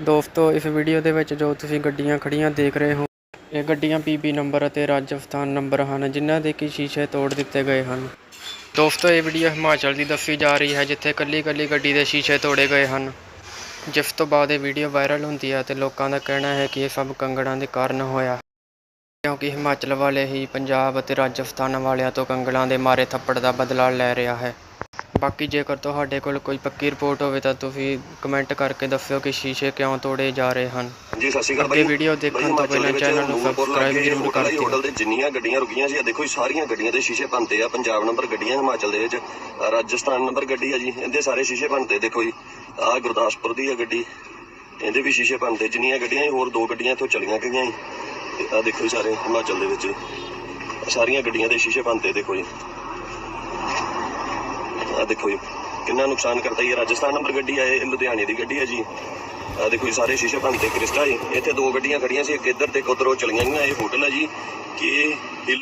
ਦੋਸਤੋ, ਇਸ ਵੀਡੀਓ ਦੇ ਵਿੱਚ ਜੋ ਤੁਸੀਂ ਗੱਡੀਆਂ ਖੜੀਆਂ ਦੇਖ ਰਹੇ ਹੋ, ਇਹ ਗੱਡੀਆਂ ਪੀਬੀ ਨੰਬਰ ਅਤੇ ਰਾਜਸਥਾਨ ਨੰਬਰ ਹਨ, ਜਿਨ੍ਹਾਂ ਦੇ ਕਿ ਸ਼ੀਸ਼ੇ ਤੋੜ ਦਿੱਤੇ ਗਏ ਹਨ। ਦੋਸਤੋ, ਇਹ ਵੀਡੀਓ ਹਿਮਾਚਲ ਦੀ ਦੱਸੀ ਜਾ ਰਹੀ ਹੈ, ਜਿੱਥੇ ਕੱਲੀ ਕੱਲੀ ਗੱਡੀ ਦੇ ਸ਼ੀਸ਼ੇ ਤੋੜੇ ਗਏ ਹਨ। ਜਿਸ ਤੋਂ ਬਾਅਦ ਇਹ ਵੀਡੀਓ ਵਾਇਰਲ ਹੁੰਦੀ ਹੈ ਤੇ ਲੋਕਾਂ ਦਾ ਕਹਿਣਾ ਹੈ ਕਿ ਇਹ ਸਭ ਕੰਗੜਾਂ ਦੇ ਕਾਰਨ ਹੋਇਆ। ਕਿਉਂਕਿ ਹਿਮਾਚਲ ਵਾਲੇ ਹੀ ਪੰਜਾਬ ਅਤੇ ਰਾਜਸਥਾਨ ਵਾਲਿਆਂ ਤੋਂ ਕੰਗਲਾਂ ਦੇ ਮਾਰੇ ਥੱਪੜ ਦਾ ਬਦਲਾ ਲੈ ਰਿਹਾ ਹੈ। ਬਾਕੀ ਜੇਕਰ ਤੁਹਾਡੇ ਕੋਲ ਕੋਈ ਪੱਕੀ ਰਿਪੋਰਟ ਹੋਵੇ ਤਾਂ ਤੁਸੀਂ ਕਮੈਂਟ ਕਰਕੇ ਦੱਸਿਓ ਕਿ ਸ਼ੀਸ਼ੇ ਕਿਉਂ ਤੋੜੇ ਜਾ ਰਹੇ ਹਨ। ਜੀ ਸਤਿ ਸ਼੍ਰੀ ਅਕਾਲ ਅੱਗੇ ਵੀਡੀਓ ਦੇਖਣ ਤੋਂ ਪਹਿਲਾਂ ਚੈਨਲ ਨੂੰ ਸਬਸਕ੍ਰਾਈਬ ਜ਼ਰੂਰ ਕਰ ਦਿਓ ਹੋਟਲ ਦੇ ਜਿੰਨੀਆਂ ਗੱਡੀਆਂ ਰੁਕੀਆਂ ਸੀ ਆ ਦੇਖੋ ਸਾਰੀਆਂ ਗੱਡੀਆਂ ਦੇ ਸ਼ੀਸ਼ੇ ਭੰਨਤੇ ਆ ਪੰਜਾਬ ਨੰਬਰ ਗੱਡੀਆਂ ਹਿਮਾਚਲ ਦੇ ਵਿੱਚ ਰਾਜਸਥਾਨ ਨੰਬਰ ਗੱਡੀ ਆ ਜੀ ਇਹਦੇ ਸਾਰੇ ਸ਼ੀਸ਼ੇ ਭੰਨਤੇ ਦੇਖੋ ਜੀ ਆਹ ਗੁਰਦਾਸਪੁਰ ਦੀ ਆ ਗੱਡੀ ਇਹਦੇ ਵੀ ਸ਼ੀਸ਼ੇ ਭੰਨਤੇ ਜਿੰਨੀਆਂ ਗੱਡੀਆਂ ਹੋਰ ਦੋ ਗੱਡੀਆਂ ਇੱਥੋਂ ਚਲੀਆਂ ਗਈਆਂ ਆਹ ਦੇਖੋ ਸਾਰੇ ਹਿਮਾਚਲ ਦੇ ਵਿੱਚ ਸਾਰੀਆਂ ਗੱਡੀਆਂ ਦੇ ਸ਼ੀਸ਼ੇ ਭੰਨਤੇ ਦੇਖੋ ਜੀ। ਆਹ ਦੇਖੋ ਜੀ, ਕਿੰਨਾ ਨੁਕਸਾਨ ਕਰਦਾ ਇਹ ਰਾਜਸਥਾਨ ਨੰਬਰ ਗੱਡੀ ਆ, ਇਹ ਲੁਧਿਆਣੇ ਦੀ ਗੱਡੀ ਆ ਜੀ। ਆ ਦੇਖੋ ਜੀ, ਸਾਰੇ ਸ਼ੀਸ਼ੇ ਭੰਨਤੇ ਕ੍ਰਿਸਟਾ ਜੀ। ਇੱਥੇ ਦੋ ਗੱਡੀਆਂ ਖੜੀਆਂ ਸੀ, ਇੱਕ ਇੱਧਰ ਤੇ ਇੱਕ ਉੱਧਰ, ਉਹ ਚਲੀਆਂ ਗਈਆਂ। ਇਹ ਹੋਟਲ ਹੈ ਜੀ, ਕਿ ਇਹ